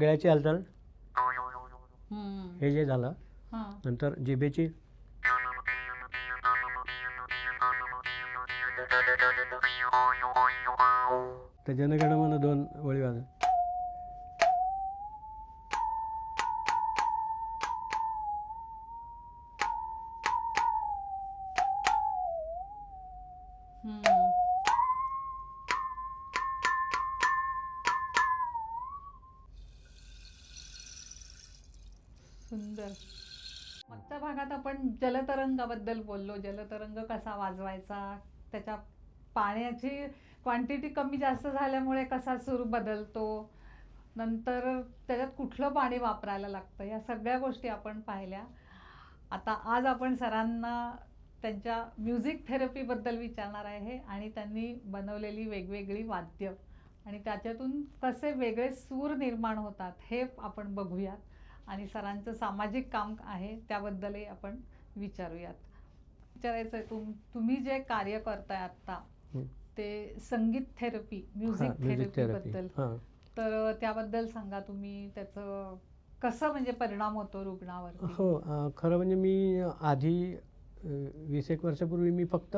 गळ्याची हालचाल. हे जे झालं. नंतर जिभेची तर जनगणमन दोन ओळी वाजव सुंदर. मागच्या भागात आपण जलतरंगाबद्दल बोललो. जलतरंग कसा वाजवायचा? त्याच्या पाण्याची क्वांटिटी कमी जास्त झाल्यामुळे कसा सूर बदलतो? नंतर त्याच्यात कुठलं पाणी वापरायला लागतं? या सगळ्या गोष्टी आपण पाहिल्या. आता आज आपण सरांना त्यांच्या म्युझिक थेरपीबद्दल विचारणार आहे आणि त्यांनी बनवलेली वेगवेगळी वाद्य. आणि त्याच्यातून कसे वेगळे सूर निर्माण होतात हे आपण बघूयात. आणि सरांचं सामाजिक काम आहे त्याबद्दलही आपण विचारूयात. विचारायचं आहे तुम तुम्ही जे कार्य करताय आत्ता. ते संगीत थेरपी म्युझिक म्युझिक थेरपी थेरपीबद्दल तर त्याबद्दल सांगा तुम्ही त्याचं कसं म्हणजे परिणाम होतो रुग्णावर हो खरं म्हणजे मी आधी वीस एक वर्षापूर्वी मी फक्त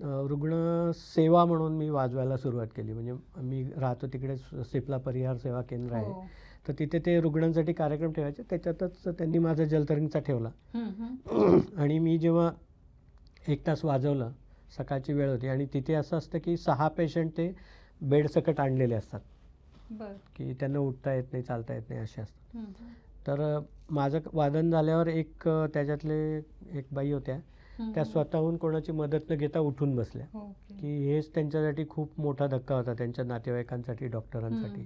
रुग्ण सेवा म्हणून मी वाजवायला सुरुवात केली. म्हणजे मी राहतो तिकडे सिपला परिहार सेवा केंद्र आहे. हो. तर तिथे ते रुग्णांसाठी कार्यक्रम ठेवायचे त्याच्यातच त्यांनी माझा जलतरंगचा ठेवला. आणि मी जेव्हा एक तास वाजवलं सकाळची वेळ होती आणि तिथे असं असतं की सहा पेशंट ते बेडसकट आणलेले असतात की त्यांना उठता येत नाही चालता येत नाही असे असतात. तर माझं वादन झाल्यावर एक त्याच्यातले एक बाई होत्या त्या. स्वतःहून कोणाची मदत न घेता उठून बसल्या. की हेच त्यांच्यासाठी खूप मोठा धक्का होता त्यांच्या नातेवाईकांसाठी डॉक्टरांसाठी.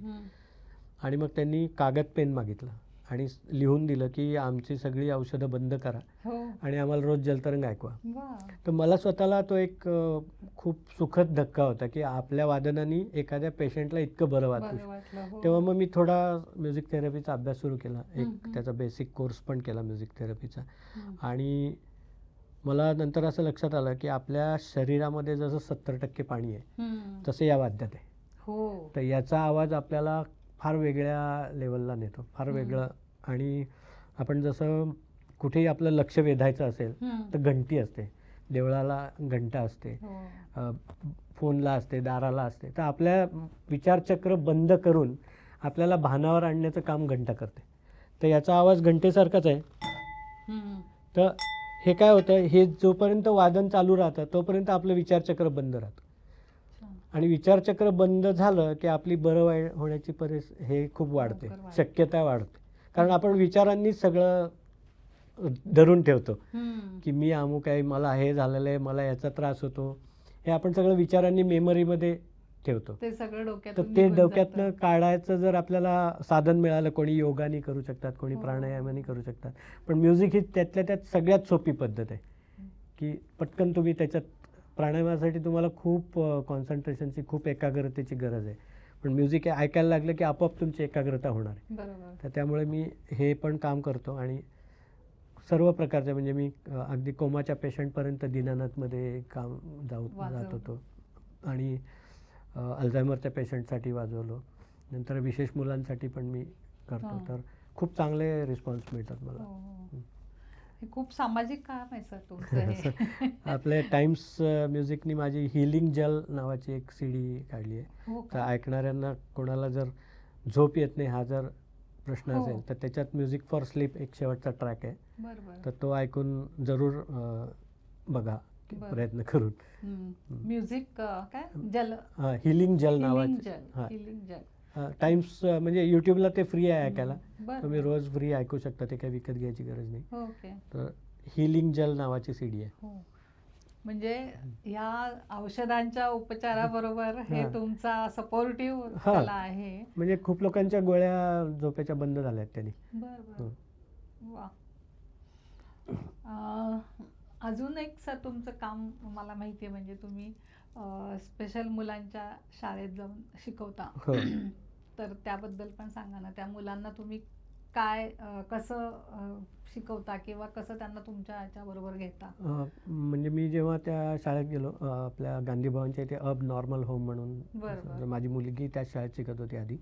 आणि मग त्यांनी कागद पेन मागितलं आणि लिहून दिलं की आमची सगळी औषधं बंद करा हो आणि आम्हाला रोज जलतरंग ऐकवा तर मला स्वतःला तो एक खूप सुखद धक्का होता की आपल्या वादनाने एखाद्या पेशंटला इतकं बरं वाटू हो. तेव्हा मग मी थोडा म्युझिक थेरपीचा अभ्यास सुरू केला एक. त्याचा बेसिक कोर्स पण केला म्युझिक थेरपीचा. आणि मला नंतर असं लक्षात आलं की आपल्या शरीरामध्ये जसं सत्तर टक्के पाणी आहे. तसं या वाद्यात आहे हो तर याचा आवाज आपल्याला फार वेगळ्या लेवलला नेतो फार. वेगळं आणि आपण जसं कुठेही आपलं लक्ष वेधायचं असेल. तर घंटी असते देवळाला घंटा असते हो. फोनला असते दाराला असते तर आपल्या विचारचक्र बंद करून आपल्याला भानावर आणण्याचं काम घंटा करते तर याचा आवाज घंटेसारखाच आहे. तर हे काय होतं हे जोपर्यंत वादन चालू राहतं तोपर्यंत आपलं विचारचक्र बंद राहतं. आणि विचारचक्र बंद झालं की आपली बरं वाई होण्याची परिस हे खूप वाढते. शक्यता वाढते कारण आपण विचारांनीच सगळं धरून ठेवतो. की मी अमुक आहे मला हे झालेलं आहे मला याचा त्रास होतो हे आपण सगळं विचारांनी मेमरीमध्ये ठेवतो ते सगळं तर डोक्यातून ते डोक्यातनं. काढायचं जर आपल्याला साधन मिळालं कोणी योगाने करू शकतात कोणी हो. प्राणायामाने करू शकतात पण म्युझिक ही त्यातल्या त्यात सगळ्यात सोपी पद्धत आहे की पटकन तुम्ही त्याच्यात प्राणायामासाठी तुम्हाला खूप कॉन्सन्ट्रेशनची खूप एकाग्रतेची गरज आहे. पण म्युझिक हे ऐकायला लागलं की आपोआप तुमची एकाग्रता होणार आहे. तर त्यामुळे मी हे पण काम करतो आणि सर्व प्रकारचे म्हणजे मी अगदी कोमाच्या पेशंटपर्यंत दीनानाथमध्ये काम जाऊ जात. होतो. आणि अल्झायमरच्या पेशंटसाठी वाजवलो. नंतर विशेष मुलांसाठी पण मी करतो. हां. तर खूप चांगले रिस्पॉन्स मिळतात मला. हो, खूप सामाजिक काम आहे सर तुमचं हे. आपले टाइम्स म्युझिकनी माझी हिलिंग जल नावाची एक सी डी काढली आहे. हो तर का? ऐकणाऱ्यांना कोणाला जर झोप येत नाही हा जर प्रश्न हो. असेल तर त्याच्यात म्युझिक फॉर स्लीप एक शेवटचा ट्रॅक आहे. तर तो ऐकून जरूर अ, बघा. प्रयत्न करून. म्युझिक काय? जल. हिलिंग जल हिलिंग नावाचे. जल हां. हिलिंग जल टाइम्स म्हणजे यूट्यूबला ते फ्री आहे ऐकायला. तुम्ही रोज फ्री ऐकू शकता ते काही विकत घ्यायची गरज नाही. ओके. तर हिलिंग जल नावाची सी डी आहे. हो. म्हणजे ह्या औषधांच्या उपचाराबरोबर हे हां. तुमचा सपोर्टिव्ह हां. आहे. म्हणजे खूप लोकांच्या गोळ्या झोपेच्या बंद झाल्या आहेत त्यांनी हो. अजून एक सर तुमचं काम मला माहिती आहे म्हणजे तुम्ही स्पेशल मुलांच्या शाळेत जाऊन शिकवता. हो. तर त्याबद्दल पण सांगा ना. त्या मुलांना तुम्ही काय कसं शिकवता किंवा कसं त्यांना तुमच्या याच्याबरोबर घेता? म्हणजे मी जेव्हा त्या शाळेत गेलो आपल्या गांधी भवनच्या इथे अब नॉर्मल होम म्हणून माझी मुलगी त्याच शाळेत शिकत होती आधी.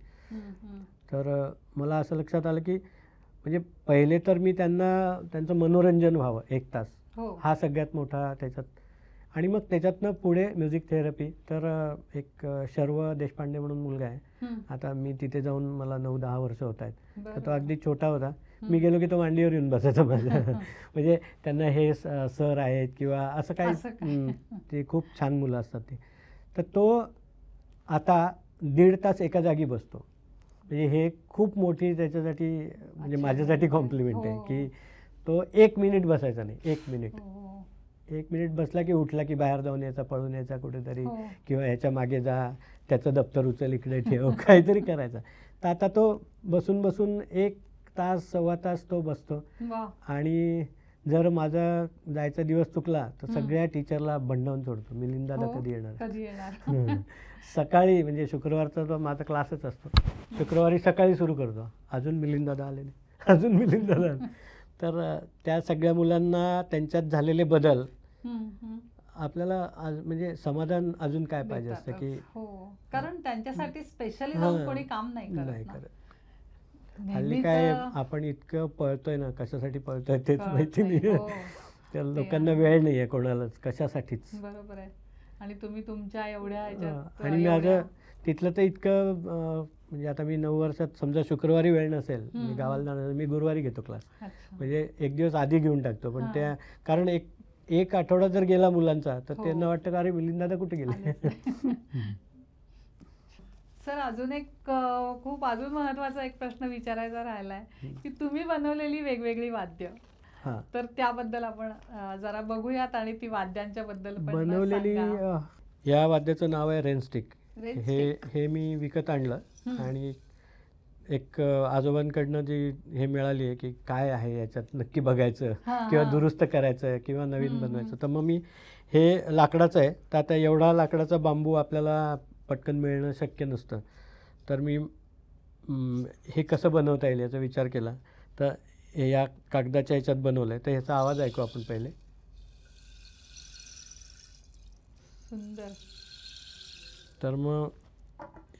तर मला असं लक्षात आलं की म्हणजे पहिले तर मी त्यांना त्यांचं मनोरंजन व्हावं एक तास. हो. हा सगळ्यात मोठा त्याच्यात आणि मग त्याच्यातनं पुढे म्युझिक थेरपी तर एक शर्व देशपांडे म्हणून मुलगा आहे. आता मी तिथे जाऊन मला नऊ दहा वर्ष होत आहेत तर तो. अगदी छोटा होता. मी गेलो की तो मांडीवर येऊन बसायचा माझ्या म्हणजे त्यांना हे सर आहेत किंवा असं काही ते खूप छान मुलं असतात ते तर तो आता दीड तास एका जागी बसतो म्हणजे हे खूप मोठी त्याच्यासाठी म्हणजे. माझ्यासाठी कॉम्प्लिमेंट आहे हो. की तो एक मिनिट बसायचा नाही एक मिनिट. एक मिनिट बसला की उठला की बाहेर जाऊन यायचा पळून यायचा कुठेतरी हो. किंवा ह्याच्या मागे जा त्याचं दप्तर उचल इकडे ठेव काहीतरी करायचा तर आता तो बसून बसून एक तास सव्वा तास तो बसतो वा आणि जर माझा जायचा दिवस चुकला तर हम्म. सगळ्या टीचरला भंडावून सोडतो मिलिंद दादा हो? कधी येणार कधी येणार हम्म. सकाळी म्हणजे शुक्रवारचा तो माझा क्लासच असतो शुक्रवारी सकाळी सुरू करतो अजून मिलिंद दादा आले नाही अजून मिलिंद दादा आले. तर अ, त्या सगळ्या मुलांना त्यांच्यात झालेले बदल. आपल्याला आज म्हणजे समाधान अजून काय पाहिजे असतं की. हो कारण त्यांच्यासाठी स्पेशली. जाऊन कोणी काम नाही नाही करत हल्ली काय आपण इतकं पळतोय ना कशासाठी पळतोय तेच माहिती नाही. हो. त्या लोकांना. वेळ नाहीये कोणालाच कशासाठीच बरोबर आहे आणि तुम्ही तुमच्या एवढ्या आणि माझं तिथलं तर इतकं म्हणजे आता मी नऊ वर्षात समजा शुक्रवारी वेळ नसेल मी गावाला जाणार मी गुरुवारी घेतो क्लास. म्हणजे एक दिवस आधी घेऊन टाकतो पण. त्या कारण एक एक आठवडा जर गेला मुलांचा तर हो. त्यांना वाटतं का अरे मिलिंद दादा कुठे गेले. सर अजून एक अ, खूप अजून महत्त्वाचा एक प्रश्न विचारायचा राहिलाय की तुम्ही बनवलेली वेगवेगळी वाद्य हा तर त्याबद्दल आपण अ, जरा बघूयात आणि ती वाद्यांच्या बद्दल पण बनवलेली सांगा. अं, या वाद्याचं नाव आहे रेनस्टिक हे हे मी विकत आणलं. आणि एक आजोबांकडनं जी हे मिळाली आहे की काय आहे याच्यात नक्की बघायचं किंवा. दुरुस्त करायचं किंवा नवीन बनवायचं. तर मग मी हे लाकडाचं आहे तर आता एवढा लाकडाचा बांबू आपल्याला पटकन मिळणं शक्य नसतं. तर मी हे कसं बनवता येईल याचा विचार केला. तर हे या कागदाच्या ह्याच्यात बनवलं आहे तर ह्याचा आवाज ऐकू आपण पहिले. सुंदर. तर मग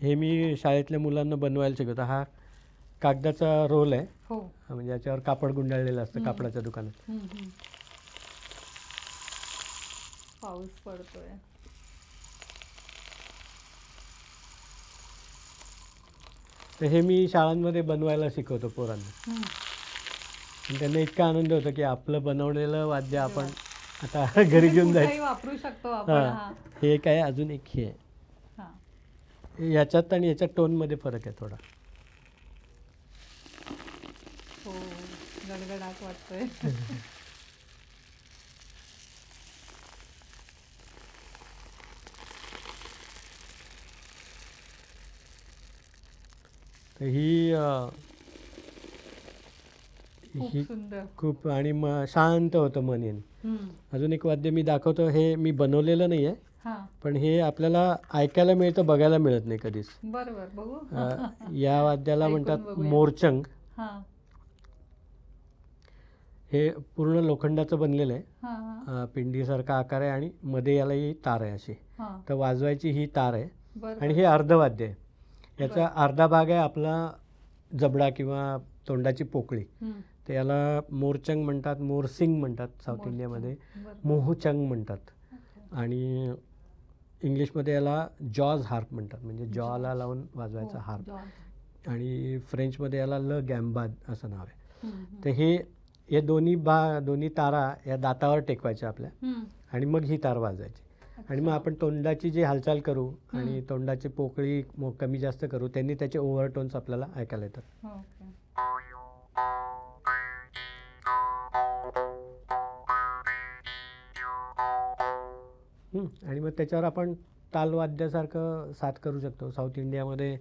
हे मी शाळेतल्या मुलांना बनवायला शिकवतो. हा कागदाचा रोल आहे. हो. म्हणजे याच्यावर कापड गुंडाळलेलं असतं. कापडाच्या दुकानात. पाऊस पडतोय. तर हे मी शाळांमध्ये बनवायला शिकवतो पोरांना. आणि त्यांना इतका आनंद होतो की आपलं बनवलेलं वाद्य आपण आता घरी घेऊन कुठेही जायचं वापरू शकतो आपण हां. हा. हे काय अजून एक हे आहे. हा. याच्यात आणि याच्या टोनमध्ये फरक आहे थोडा हो गडगडाट वाटतोय. तर ही अं, खूप सुंदर. खूप आणि म शांत होतं मन याने हम्म. अजून एक वाद्य मी दाखवतो हे मी बनवलेलं नाही आहे हा. पण हे आपल्याला ऐकायला मिळतं बघायला मिळत नाही कधीच. बरोबर बघू. अं, या वाद्याला ऐकून म्हणतात बघूया. मोरचंग. हा. हे पूर्ण लोखंडाचं बनलेलं आहे पिंडीसारखा आकार आहे आणि मध्ये याला ही तार आहे अशी तर वाजवायची ही तार आहे आणि हे अर्धवाद्य आहे याचा. अर्धा भाग आहे आपला जबडा किंवा तोंडाची पोकळी. तर याला मोरचंग म्हणतात मोरसिंग म्हणतात साऊथ. इंडियामध्ये. मोहचंग म्हणतात. आणि इंग्लिशमध्ये याला जॉज हार्प म्हणतात म्हणजे जॉला. लावून वाजवायचा हो, हार्प. आणि फ्रेंचमध्ये याला ल गॅम्बाद असं नाव आहे. तर हे हे दोन्ही बा दोन्ही तारा या दातावर टेकवायच्या आपल्या. आणि मग ही तार वाजवायची आणि मग. आपण तोंडाची जी हालचाल करू आणि. तोंडाची पोकळी कमी जास्त करू त्यांनी त्याचे ओव्हरटोन्स आपल्याला ऐकायला येतात. आणि मग त्याच्यावर आपण तालवाद्यासारखं साथ करू शकतो साऊथ इंडियामध्ये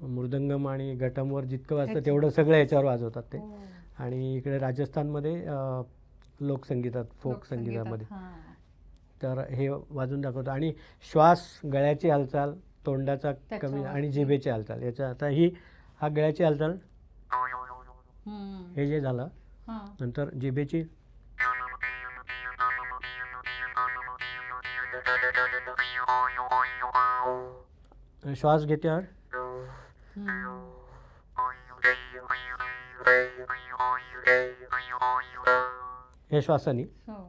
मृदंगम आणि घटमवर जितकं वाजतं तेवढं सगळं याच्यावर वाजवतात ते हो. आणि इकडे राजस्थानमध्ये लोकसंगीतात फोक. संगीतामध्ये. तर हे वाजून दाखवतो आणि श्वास गळ्याची हालचाल तोंडाचा कमी. आणि जिभेची हालचाल याच्या आता ही हा गळ्याची हालचाल. हे जे झालं. नंतर जिभेची श्वास घेत्यावर हे श्वासानी हो.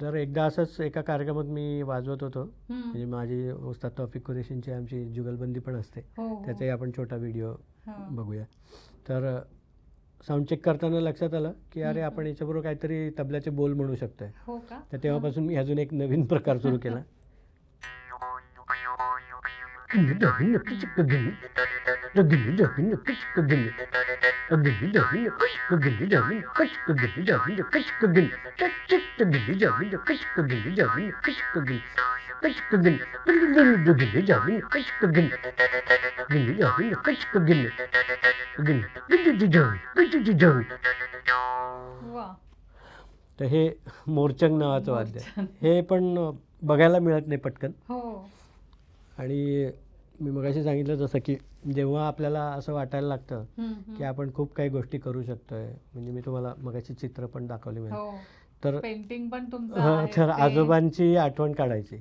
तर एकदा असंच एका कार्यक्रमात मी वाजवत होतो. म्हणजे माझी उस्ताद तौफिक कुरेशींची आमची जुगलबंदी पण असते हो. त्याचाही आपण छोटा व्हिडिओ. बघूया तर साऊंड चेक करताना लक्षात आलं की अरे. आपण याच्याबरोबर काहीतरी तबल्याचे बोल म्हणू शकतोय हो तर तेव्हापासून मी अजून एक नवीन प्रकार सुरू केला वा. तर हे मोरचंग नावाचं वाद्य. हे पण बघायला मिळत नाही पटकन. हो. आणि मी मगाशी सांगितलं जसं की जेव्हा आपल्याला असं वाटायला लागतं. की आपण खूप काही गोष्टी करू शकतोय म्हणजे मी तुम्हाला मगाशी चित्र पण दाखवली म्हणजे हो तर पेंटिंग पण तुमचं तर. आजोबांची आठवण काढायची.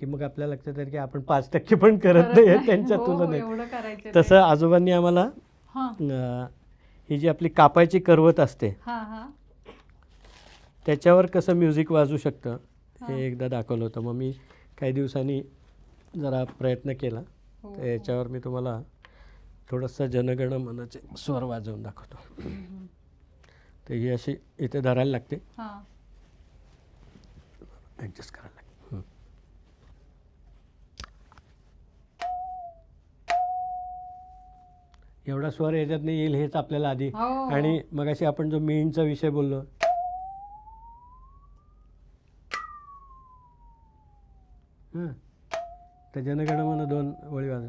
की मग आपल्या लक्षात येईल की आपण पाच टक्के पण करत नाही. त्यांच्या हो, तुलनेत. तसं आजोबांनी आम्हाला हा जी आपली कापायची करवत असते त्याच्यावर कसं म्युझिक वाजू शकतं हा. एकदा दाखवलं होतं मग मी काही दिवसांनी जरा प्रयत्न केला तर याच्यावर मी तुम्हाला थोडंसं जनगण मनाचे स्वर वाजवून दाखवतो. तर ही अशी इथे धरायला लागते. हा. ॲडजस्ट करायला लागते. हं. एवढा स्वर याच्यात नाही येईल हेच आपल्याला आधी. हो. आणि मगाशी आपण जो मीणचा विषय बोललो. हं. तर जनगणमन दोन ओळी वाजव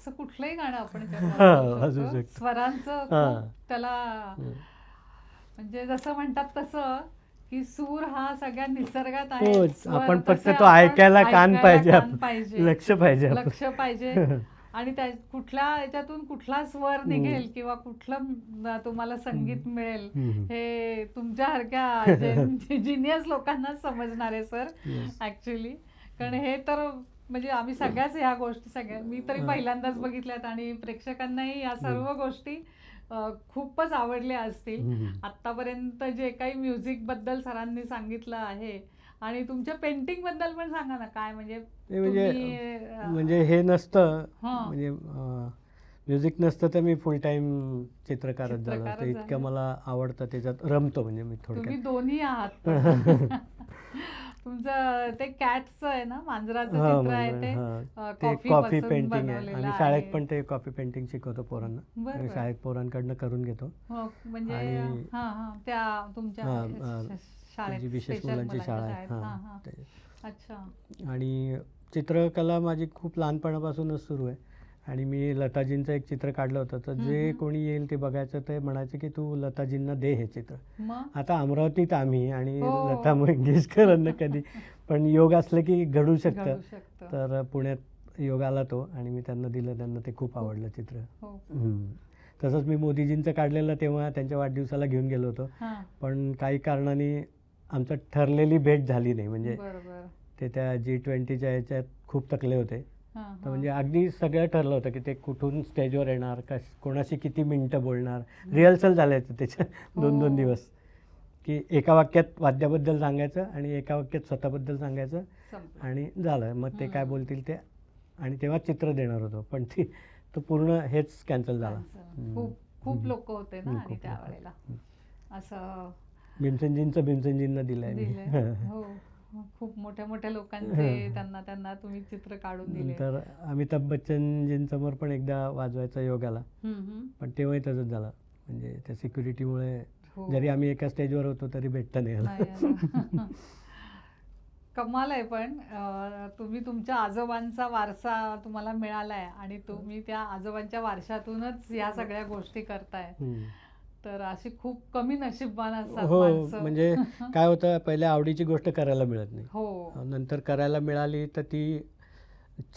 असं कुठलंही गाणं आपण. स्वरांचं त्याला. म्हणजे जसं म्हणतात तसं की सूर हा सगळ्या निसर्गात आहे हो आपण फक्त तो ऐकायला कान पाहिजे लक्ष पाहिजे. लक्ष पाहिजे आणि त्या कुठल्या याच्यातून कुठला स्वर निघेल किंवा कुठलं तुम्हाला संगीत मिळेल. हे तुमच्यासारख्या जिनियस लोकांना समजणार आहे सर. ऍक्च्युली कारण हे तर म्हणजे आम्ही सगळ्याच ह्या गोष्टी सगळ्या मी तरी. पहिल्यांदाच बघितल्यात आणि प्रेक्षकांनाही या सर्व गोष्टी खूपच आवडल्या असतील. आतापर्यंत जे काही म्युझिकबद्दल सरांनी सांगितलं आहे आणि तुमच्या पेंटिंगबद्दल पण सांगा ना काय म्हणजे म्हणजे म्हणजे हे नसतं. म्हणजे म्युझिक नसतं तर मी फुल टाइम चित्रकारच झालो तर इतकं. मला आवडतं त्याच्यात रमतो म्हणजे मी थोडक्यात दोन्ही आहात. तुमचं ते कॅटचं आहे ना मांजराचं चित्र आहे ते हा. ते कॉफी कॉफी पासून पेंटिंग आहे बनवलेलं आणि आहे. शाळेत पण ते कॉफी पेंटिंग शिकवतो पोरांना बरं. शाळेत पोरांकडनं करून घेतो हो, म्हणजे आणि- हा हा त्या तुमच्या हा, श- शाळेत विशेष special मुलांची शाळा आहे शाळेत. हा, हां हा. ते. अच्छा आणि चित्रकला माझी खूप लहानपणापासूनच सुरू आहे आणि मी लताजींचं एक चित्र काढलं होतं. तर जे. कोणी येईल ते बघायचं ते म्हणायचे की तू लताजींना दे हे चित्र. आता अमरावतीत आम्ही आणि हो. लता मंगेशकरांना कधी. पण योग असलं की घडू शकतं. तर पुण्यात योग आला तो आणि मी त्यांना दिलं. त्यांना ते खूप आवडलं चित्र. हो. तसंच मी मोदीजींचं काढलेलं तेव्हा त्यांच्या वाढदिवसाला घेऊन गेलो होतो. पण काही कारणाने आमचं ठरलेली भेट झाली नाही. म्हणजे ते त्या जी ट्वेंटीच्या याच्यात खूप थकले होते. तर हा. म्हणजे अगदी सगळं ठरलं होतं की ते कुठून स्टेजवर येणार कश कोणाशी किती मिनटं बोलणार रिहर्सल झाल्याचं त्याच्या दोन दोन हो. दिवस की एका वाक्यात वाद्याबद्दल सांगायचं आणि एका वाक्यात स्वतःबद्दल सांगायचं. आणि झालं मग ते काय. बोलतील ते आणि तेव्हा चित्र देणार होतो पण ती तो पूर्ण हेच कॅन्सल झाला. खूप. लोक होते ना आणि. त्यावेळेला असं भीमसेनजींचं भीमसेनजींना दिलंय मी. खूप मोठ्या मोठ्या लोकांचे त्यांना त्यांना तुम्ही चित्र काढून दिले नंतर अमिताभ बच्चनजींसमोर पण एकदा वाजवायचा योग आला. पण तेव्हाही तसंच झालं म्हणजे त्या सिक्युरिटीमुळे हो. जरी आम्ही एका स्टेजवर होतो तरी भेटता नाही. कमाल आहे पण तुम्ही तुमच्या आजोबांचा वारसा तुम्हाला मिळालाय आणि तुम्ही त्या आजोबांच्या वारशातूनच या सगळ्या गोष्टी करताय. तर अशी खूप कमी नशीबवान असतात हो माणसं. म्हणजे काय होतं पहिले आवडीची गोष्ट करायला मिळत नाही. हो. नंतर करायला मिळाली तर ती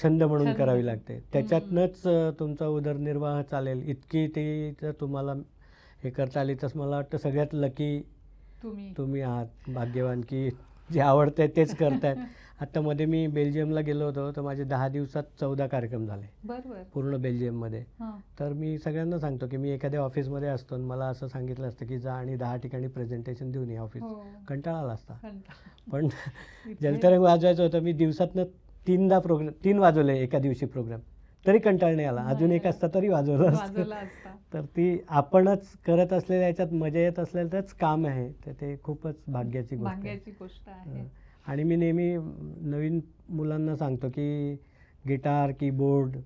छंद म्हणून छंद. करावी लागते. त्याच्यातनंच अं, तुमचा उदरनिर्वाह चालेल. इतकी ती जर तुम्हाला हे करता आली तर मला वाटतं सगळ्यात लकी तुम्ही. तुम्ही आहात भाग्यवान की जे आवडतंय तेच करतायत. आता मध्ये मी बेल्जियमला गेलो होतो तर माझे दहा दिवसात चौदा कार्यक्रम झाले. पूर्ण बेल्जियममध्ये. तर मी सगळ्यांना सांगतो की मी एखाद्या ऑफिसमध्ये असतो आणि मला असं सांगितलं असतं की जा आणि दहा ठिकाणी प्रेझेंटेशन देऊन ये ऑफिस. हो. कंटाळा आला असता. पण जलतरंग वाजवायचं होतं मी दिवसातनं तीनदा प्रोग्राम तीन वाजवले एका दिवशी प्रोग्राम. तरी कंटाळ नाही आला अजून एक असता तरी वाजवलं असतं. तर ती आपणच करत असलेल्या याच्यात मजा येत असलेलं तरच काम आहे. तर ते खूपच भाग्याची गोष्ट आहे. आणि मी नेहमी नवीन मुलांना सांगतो की गिटार कीबोर्ड.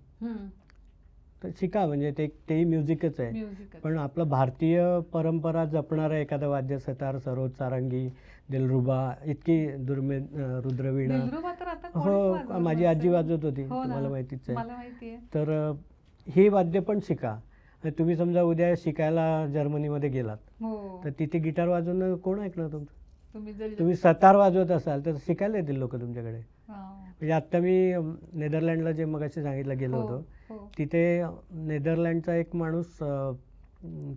तर शिका म्हणजे ते तेही म्युझिकच आहे. पण आपलं भारतीय परंपरा जपणारं एखादं वाद्य सतार सरोज सारंगी दिलरुबा इतकी दुर्मे अं, रुद्रवीणा. हो माझी आजी. वाजवत होती. हो. तुम्हाला माहितीच आहे. तर ही वाद्य पण शिका. आणि तुम्ही समजा उद्या शिकायला जर्मनीमध्ये गेलात. हो. तर तिथे गिटार वाजवणं कोण ऐकणार तुमचं? तुम्ही सतार वाजवत असाल तर शिकायला येतील लोक तुमच्याकडे. म्हणजे आत्ता मी नेदरलँडला जे मगाशी सांगितलं गेलो हो, होतो. तिथे नेदरलँडचा एक माणूस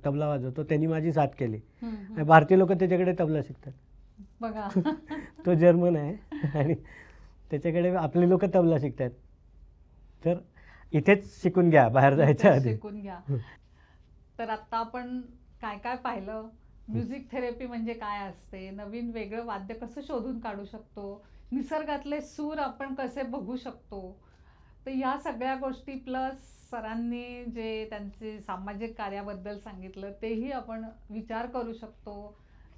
तबला वाजवतो. त्यांनी माझी साथ केली. आणि. भारतीय लोक त्याच्याकडे तबला शिकतात. बघा. तो जर्मन आहे. आणि त्याच्याकडे आपले लोक तबला शिकतात. तर इथेच शिकून घ्या बाहेर जायच्या आधी. शिकून घ्या. तर आता आपण काय काय पाहिलं? म्युझिक थेरपी म्हणजे काय असते? नवीन वेगळं वाद्य कसं शोधून काढू शकतो? निसर्गातले सूर आपण कसे बघू शकतो? तर ह्या सगळ्या गोष्टी प्लस सरांनी जे त्यांचे सामाजिक कार्याबद्दल सांगितलं तेही आपण विचार करू शकतो.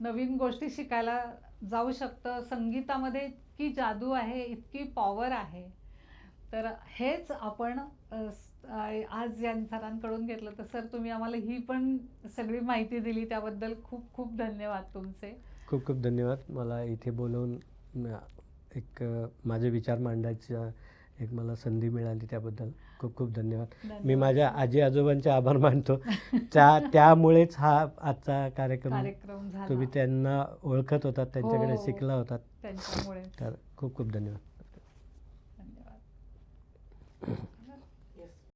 नवीन गोष्टी शिकायला जाऊ शकतं. संगीतामध्ये इतकी जादू आहे इतकी पॉवर आहे. तर हेच आपण आज या सरांकडून घेतलं. तर सर तुम्ही आम्हाला ही पण सगळी माहिती दिली. त्याबद्दल खूप खूप धन्यवाद तुमचे. खूप खूप धन्यवाद. मला इथे बोलवून एक माझे विचार मांडायचा एक मला संधी मिळाली त्याबद्दल खूप खूप धन्यवाद. मी. माझ्या आजी आजोबांचे आभार मानतो. त्या त्यामुळेच हा आजचा कार्यक्रम तुम्ही त्यांना ओळखत होतात त्यांच्याकडे हो. शिकला होतात. तर खूप खूप धन्यवाद. धन्यवाद.